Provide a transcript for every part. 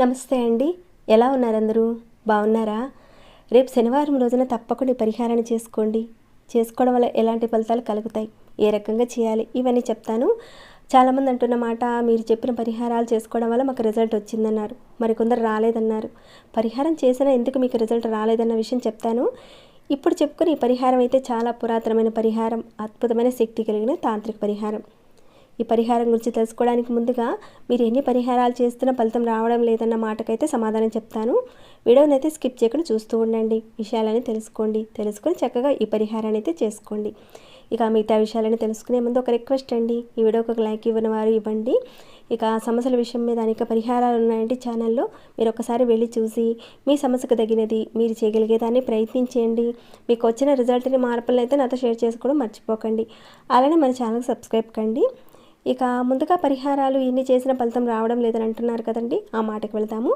నమస్తే అండి. ఎలా ఉన్నారు అందరూ బాగున్నారా? రేపు శనివారం రోజున తప్పకుండా పరిహారాన్ని చేసుకోండి. చేసుకోవడం వల్ల ఎలాంటి ఫలితాలు కలుగుతాయి? ఏ రకంగా చేయాలి? ఇవన్నీ చెప్తాను. చాలామంది అంటున్న మాట మీరు చెప్పిన పరిహారాలు చేసుకోవడం వల్ల మాకు రిజల్ట్ వచ్చిందన్నారు. మరికొందరు రాలేదన్నారు. పరిహారం చేసినా ఎందుకు మీకు రిజల్ట్ రాలేదన్న విషయం చెప్తాను. ఇప్పుడు చెప్పుకుని ఈ పరిహారం అయితే చాలా పురాతనమైన పరిహారం అద్భుతమైన శక్తి కలిగిన తాంత్రిక పరిహారం. ఈ పరిహారం గురించి తెలుసుకోవడానికి ముందుగా మీరు ఎన్ని పరిహారాలు చేస్తున్నా ఫలితం రావడం లేదన్న మాటకైతే సమాధానం చెప్తాను. వీడియోని అయితే స్కిప్ చేయకుండా చూస్తూ ఉండండి. విషయాలని తెలుసుకోండి. తెలుసుకొని చక్కగా ఈ పరిహారాన్ని అయితే చేసుకోండి. ఇక మిగతా విషయాలని తెలుసుకునే ముందు ఒక రిక్వెస్ట్ అండి. ఈ వీడియోకి ఒక లైక్ ఇవ్వని వారు ఇవ్వండి. ఇక సమస్యల విషయం మీద అనేక పరిహారాలు ఉన్నాయండి ఛానల్లో. మీరు ఒకసారి వెళ్ళి చూసి మీ సమస్యకు తగినది మీరు చేయగలిగేదాన్ని ప్రయత్నించేయండి. మీకు వచ్చిన రిజల్ట్ని మార్పులను అయితే నాతో షేర్ చేసుకోవడం మర్చిపోకండి. అలానే మన ఛానల్కి సబ్స్క్రైబ్ కండి. ఇక ముందుగా పరిహారాలు ఎన్ని చేసిన ఫలితం రావడం లేదని అంటున్నారు కదండి. ఆ మాటకు వెళ్తాము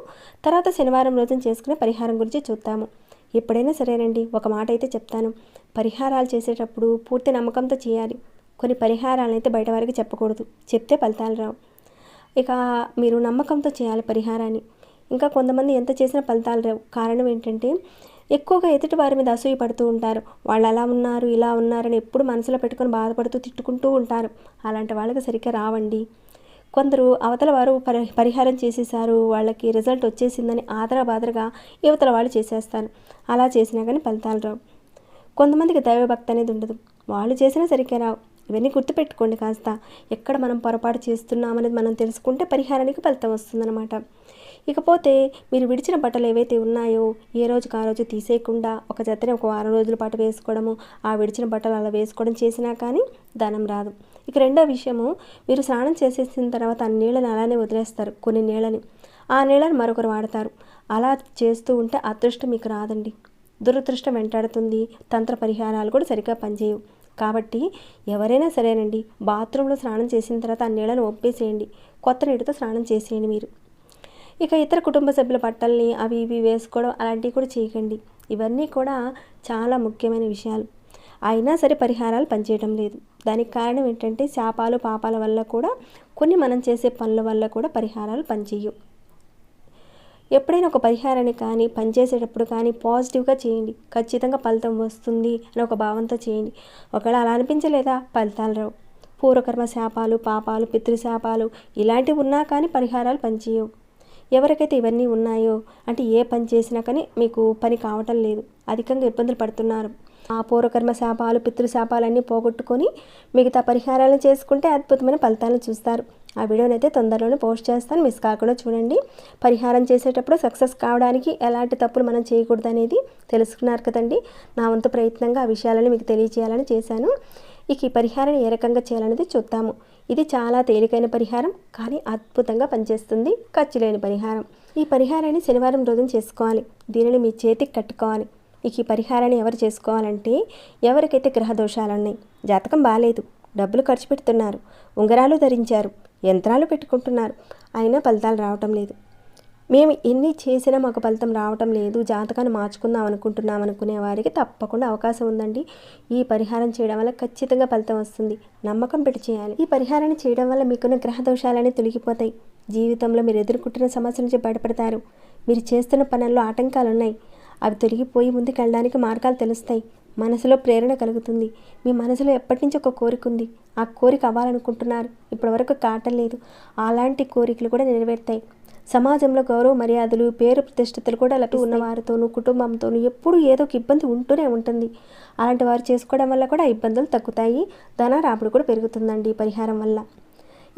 తర్వాత శనివారం రోజున చేసుకునే పరిహారం గురించి చూద్దాము. ఎప్పుడైనా సరేనండి ఒక మాట అయితే చెప్తాను. పరిహారాలు చేసేటప్పుడు పూర్తి నమ్మకంతో చేయాలి. కొన్ని పరిహారాలను అయితే బయట వారికి చెప్పకూడదు. చెప్తే ఫలితాలు రావు. ఇక మీరు నమ్మకంతో చేయాలి పరిహారాన్ని. ఇంకా కొంతమంది ఎంత చేసినా ఫలితాలు రావు. కారణం ఏంటంటే ఎక్కువగా ఎదుటి వారి మీద అసూయ పడుతూ ఉంటారు. వాళ్ళు అలా ఉన్నారు ఇలా ఉన్నారని ఎప్పుడు మనసులో పెట్టుకొని బాధపడుతూ తిట్టుకుంటూ ఉంటారు. అలాంటి వాళ్ళకి సరిగ్గా రావండి. కొందరు అవతల వారు పరి పరిహారం చేసేసారు వాళ్ళకి రిజల్ట్ వచ్చేసిందని ఆదర బాదరగా యువతల వాళ్ళు చేసేస్తారు. అలా చేసినా కానీ ఫలితాలు రావు. కొంతమందికి దైవభక్తి అనేది ఉండదు. వాళ్ళు చేసినా సరిగ్గా రావు. ఇవన్నీ గుర్తుపెట్టుకోండి కాస్త. ఎక్కడ మనం పొరపాటు చేస్తున్నామనేది మనం తెలుసుకుంటే పరిహారానికి ఫలితం వస్తుందన్నమాట. ఇకపోతే మీరు విడిచిన బట్టలు ఏవైతే ఉన్నాయో ఏ రోజుకి ఆ రోజు తీసేయకుండా ఒక జతని ఒక వారం రోజుల పాటు వేసుకోవడము ఆ విడిచిన బట్టలు అలా వేసుకోవడం చేసినా కానీ ధనం రాదు. ఇక రెండో విషయము మీరు స్నానం చేసేసిన తర్వాత ఆ నీళ్ళని అలానే వదిలేస్తారు కొన్ని నీళ్ళని. ఆ నీళ్ళని మరొకరు వాడతారు. అలా చేస్తూ ఉంటే అదృష్టం మీకు రాదండి. దురదృష్టం వెంటాడుతుంది తంత్ర పరిహారాలు కూడా సరిగ్గా పనిచేయవు. కాబట్టి ఎవరైనా సరేనండి బాత్రూంలో స్నానం చేసిన తర్వాత ఆ నీళ్ళని ఒప్పేసేయండి. కొత్త నీటితో స్నానం చేసేయండి మీరు. ఇక ఇతర కుటుంబ సభ్యుల బట్టల్ని అవి ఇవి వేసుకోవడం అలాంటివి కూడా చేయకండి. ఇవన్నీ కూడా చాలా ముఖ్యమైన విషయాలు. అయినా సరే పరిహారాలు పనిచేయడం లేదు. దానికి కారణం ఏంటంటే శాపాలు పాపాల వల్ల కూడా కొన్ని మనం చేసే పనుల వల్ల కూడా పరిహారాలు పనిచేయవు. ఎప్పుడైనా ఒక పరిహారాన్ని కానీ పనిచేసేటప్పుడు కానీ పాజిటివ్గా చేయండి. ఖచ్చితంగా ఫలితం వస్తుంది అని ఒక భావంతో చేయండి. ఒకవేళ అలా అనిపించలేదా? ఫలితాలు రావు. పూర్వకర్మ శాపాలు పాపాలు పితృశాపాలు ఇలాంటివి ఉన్నా కానీ పరిహారాలు పనిచేయవు. ఎవరికైతే ఇవన్నీ ఉన్నాయో అంటే ఏ పని చేసినా కానీ మీకు పని కావటం లేదు. అధికంగా ఇబ్బందులు పడుతున్నారు. ఆ పూర్వకర్మ శాపాలు పితృశాపాలన్నీ పోగొట్టుకొని మిగతా పరిహారాలను చేసుకుంటే అద్భుతమైన ఫలితాలను చూస్తారు. ఆ వీడియోని అయితే తొందరలోనే పోస్ట్ చేస్తాను. మిస్ కాకుండా చూడండి. పరిహారం చేసేటప్పుడు సక్సెస్ కావడానికి ఎలాంటి తప్పులు మనం చేయకూడదు అనేది తెలుసుకున్నారు కదండి. నా వంతు ప్రయత్నంగా ఆ విషయాలను మీకు తెలియజేయాలని చేశాను. ఇక ఈ పరిహారాన్ని ఏ రకంగా చేయాలనేది చూద్దాము. ఇది చాలా తేలికైన పరిహారం కానీ అద్భుతంగా పనిచేస్తుంది. ఖర్చు లేని పరిహారం. ఈ పరిహారాన్ని శనివారం రోజున చేసుకోవాలి. దీనిని మీ చేతికి కట్టుకోవాలి. ఇక ఈ పరిహారాన్ని ఎవరు చేసుకోవాలంటే ఎవరికైతే గ్రహ దోషాలున్నాయి జాతకం బాగాలేదు డబ్బులు ఖర్చు పెడుతున్నారు ఉంగరాలు ధరించారు యంత్రాలు పెట్టుకుంటున్నారు అయినా ఫలితాలు రావటం లేదు. మేము ఎన్ని చేసినా మాకు ఫలితం రావటం లేదు. జాతకాన్ని మార్చుకుందాం అనుకుంటున్నాం అనుకునే వారికి తప్పకుండా అవకాశం ఉందండి. ఈ పరిహారం చేయడం వల్ల ఖచ్చితంగా ఫలితం వస్తుంది. నమ్మకం పెట్టి చేయాలి. ఈ పరిహారాన్ని చేయడం వల్ల మీకున్న గ్రహ దోషాలన్నీ తొలగిపోతాయి. జీవితంలో మీరు ఎదుర్కొంటున్న సమస్య నుంచి బయటపడతారు. మీరు చేస్తున్న పనుల్లో ఆటంకాలు ఉన్నాయి. అవి తొలగిపోయి ముందుకు వెళ్ళడానికి మార్గాలు తెలుస్తాయి. మనసులో ప్రేరణ కలుగుతుంది. మీ మనసులో ఎప్పటి నుంచి ఒక కోరిక ఉంది? ఆ కోరిక అవ్వాలనుకుంటున్నారు. ఇప్పటివరకు కాటం లేదు. అలాంటి కోరికలు కూడా నెరవేరుతాయి. సమాజంలో గౌరవ మర్యాదలు పేరు ప్రతిష్టతలు కూడా లభి ఉన్న వారితోనూ కుటుంబంతోనూ ఎప్పుడూ ఏదో ఒక ఇబ్బంది ఉంటూనే ఉంటుంది. అలాంటి వారు చేసుకోవడం వల్ల కూడా ఇబ్బందులు తగ్గుతాయి. ధన రాబడి కూడా పెరుగుతుందండి పరిహారం వల్ల.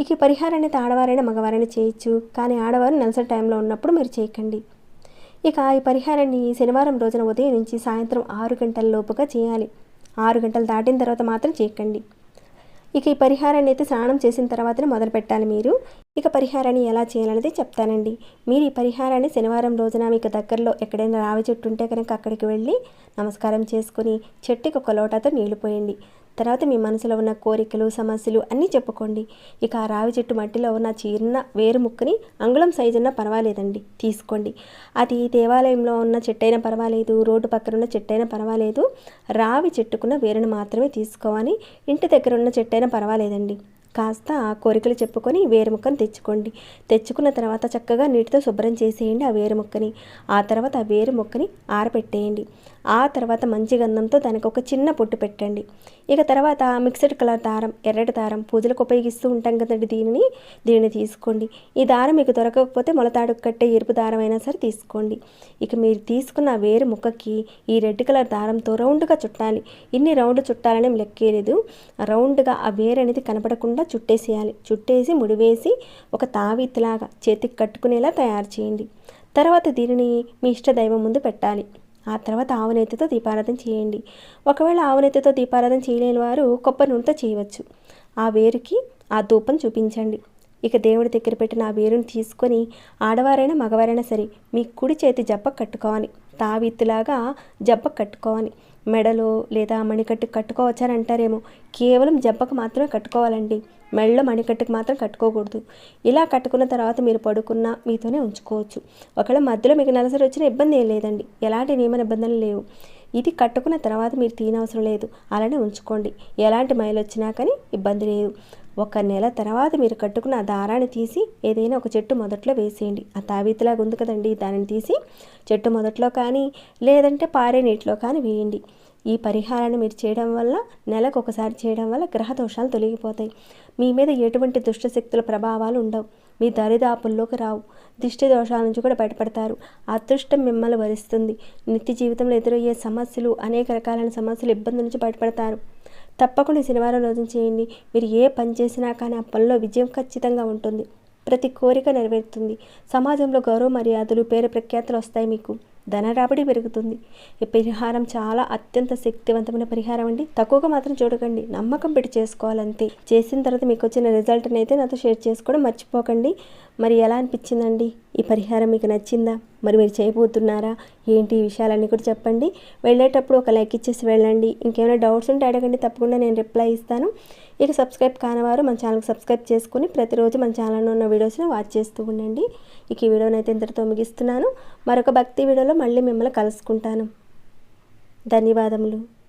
ఇక ఈ పరిహారాన్ని అయితే ఆడవారైనా మగవారైనా చేయొచ్చు. కానీ ఆడవారు నెలసరి టైంలో ఉన్నప్పుడు మీరు చేయకండి. ఇక ఈ పరిహారాన్ని శనివారం రోజున ఉదయం నుంచి సాయంత్రం ఆరు గంటల లోపుగా చేయాలి. ఆరు గంటలు దాటిన తర్వాత మాత్రం చేయకండి. ఇక ఈ పరిహారాన్ని అయితే స్నానం చేసిన తర్వాతనే మొదలు పెట్టాలి మీరు. ఇక పరిహారాన్ని ఎలా చేయాలనేది చెప్తానండి. మీరు ఈ పరిహారాన్ని శనివారం రోజున మీకు దగ్గరలో ఎక్కడైనా రావి చెట్టు ఉంటే కనుక అక్కడికి వెళ్ళి నమస్కారం చేసుకుని చెట్టుకి ఒక లోటాతో నీళ్ళు పోయండి. తర్వాత మీ మనసులో ఉన్న కోరికలు సమస్యలు అన్నీ చెప్పుకోండి. ఇక ఆ రావి చెట్టు మట్టిలో ఉన్న చిన్న వేరు ముక్కని అంగుళం సైజు ఉన్న పర్వాలేదండి. తీసుకోండి. అది దేవాలయంలో ఉన్న చెట్టైనా పర్వాలేదు రోడ్డు పక్కన ఉన్న చెట్టైనా పర్వాలేదు. రావి చెట్టుకున్న వేరును మాత్రమే తీసుకోవాలి. ఇంటి దగ్గర ఉన్న చెట్టైనా పర్వాలేదండి. కాస్త కోరికలు చెప్పుకొని వేరు ముక్కను తెచ్చుకోండి. తెచ్చుకున్న తర్వాత చక్కగా నీటితో శుభ్రం చేసేయండి ఆ వేరు ముక్కని. ఆ తర్వాత ఆ వేరు ముక్కని ఆరబెట్టేయండి ఆ తర్వాత మంచి గంధంతో దానికి ఒక చిన్న పొట్టు పెట్టండి. ఇక తర్వాత మిక్స్డ్ కలర్ దారం ఎర్రటి దారం పూజలకు ఉపయోగిస్తూ ఉంటాం కదండి దీనిని. దీనిని తీసుకోండి. ఈ దారం మీకు దొరకకపోతే మొలతాడు కట్టే ఎరుపు దారం అయినా సరే తీసుకోండి. ఇక మీరు తీసుకున్న వేరు ముక్కకి ఈ రెడ్ కలర్ దారంతో రౌండ్గా చుట్టాలి. ఇన్ని రౌండ్ చుట్టాలని లెక్కేలేదు రౌండ్గా ఆ వేరు అనేది కనపడకుండా చుట్టేసేయాలి. చుట్టేసి ముడివేసి ఒక తావిత్తులాగా చేతికి కట్టుకునేలా తయారు చేయండి. తర్వాత దీనిని మీ ఇష్ట దైవం ముందు పెట్టాలి. ఆ తర్వాత ఆవునేతితో దీపారాధన చేయండి. ఒకవేళ ఆవునేతితో దీపారాధన చేయలేని వారు కొబ్బరి నూనెతో చేయవచ్చు. ఆ వేరుకి ఆ ధూపం చూపించండి. ఇక దేవుడి దగ్గర పెట్టిన ఆ వేరుని తీసుకొని ఆడవారైనా మగవారైనా సరే మీ కుడి చేతి జప్ప కట్టుకోవాలి. తావిత్తులాగా జప్ప కట్టుకోవాలి. మెడలో లేదా మణికట్టు కట్టుకోవచ్చని అంటారేమో కేవలం జబ్బకు మాత్రమే కట్టుకోవాలండి. మెడలో మణికట్టుకు మాత్రం కట్టుకోకూడదు. ఇలా కట్టుకున్న తర్వాత మీరు పడుకున్న మీతోనే ఉంచుకోవచ్చు. ఒకవేళ మధ్యలో మీకు నెలసరి వచ్చిన ఇబ్బంది ఏం లేదండి. ఎలాంటి నియమ నిబంధనలు లేవు. ఇది కట్టుకున్న తర్వాత మీరు తీనవసరం లేదు. అలానే ఉంచుకోండి. ఎలాంటి మైలు వచ్చినా కానీ ఇబ్బంది లేదు. ఒక నెల తర్వాత మీరు కట్టుకున్న ఆ దారాన్ని తీసి ఏదైనా ఒక చెట్టు మొదట్లో వేసేయండి. ఆ తావీతులాగా ఉంది కదండి దానిని తీసి చెట్టు మొదట్లో కానీ లేదంటే పారే నీటిలో కానీ వేయండి. ఈ పరిహారాన్ని మీరు చేయడం వల్ల నెలకు ఒకసారి చేయడం వల్ల గ్రహ దోషాలు తొలగిపోతాయి. మీ మీద ఎటువంటి దుష్టశక్తుల ప్రభావాలు ఉండవు. మీ దరిదాపుల్లోకి రావు. దిష్టి దోషాల నుంచి కూడా బయటపడతారు. అదృష్టం మిమ్మల్ని వరిస్తుంది నిత్య జీవితంలో ఎదురయ్యే సమస్యలు అనేక రకాలైన సమస్యలు ఇబ్బంది నుంచి బయటపడతారు. తప్పకుండా శనివారం రోజున చేయండి. మీరు ఏ పని చేసినా కానీ ఆ పనిలో విజయం ఖచ్చితంగా ఉంటుంది. ప్రతి కోరిక నెరవేరుతుంది. సమాజంలో గౌరవ మర్యాదలు పేరు ప్రఖ్యాతులు వస్తాయి మీకు. ధన రాబడి పెరుగుతుంది. ఈ పరిహారం చాలా అత్యంత శక్తివంతమైన పరిహారం అండి. తక్కువగా మాత్రం చూడకండి. నమ్మకం పెట్టి చేసుకోవాలంతే. చేసిన తర్వాత మీకు వచ్చిన రిజల్ట్ని అయితే నాతో షేర్ చేసుకోవడం మర్చిపోకండి. మరి ఎలా అనిపించిందండి? ఈ పరిహారం మీకు నచ్చిందా? మరి మీరు చేయబోతున్నారా? ఏంటి ఈ విషయాలన్నీ కూడా చెప్పండి. వెళ్ళేటప్పుడు ఒక లైక్ ఇచ్చేసి వెళ్ళండి. ఇంకేమైనా డౌట్స్ ఉంటే అడగండి. తప్పకుండా నేను రిప్లై ఇస్తాను. ఇక సబ్స్క్రైబ్ కానివారు మన ఛానల్కి సబ్స్క్రైబ్ చేసుకుని ప్రతిరోజు మన ఛానల్లో ఉన్న వీడియోస్ని వాచ్ చేస్తూ ఉండండి. ఇక ఈ వీడియోని అయితే ఇంతటితో ముగిస్తున్నాను. మరొక భక్తి వీడియోలో మళ్ళీ మిమ్మల్ని కలుసుకుంటాను. ధన్యవాదములు.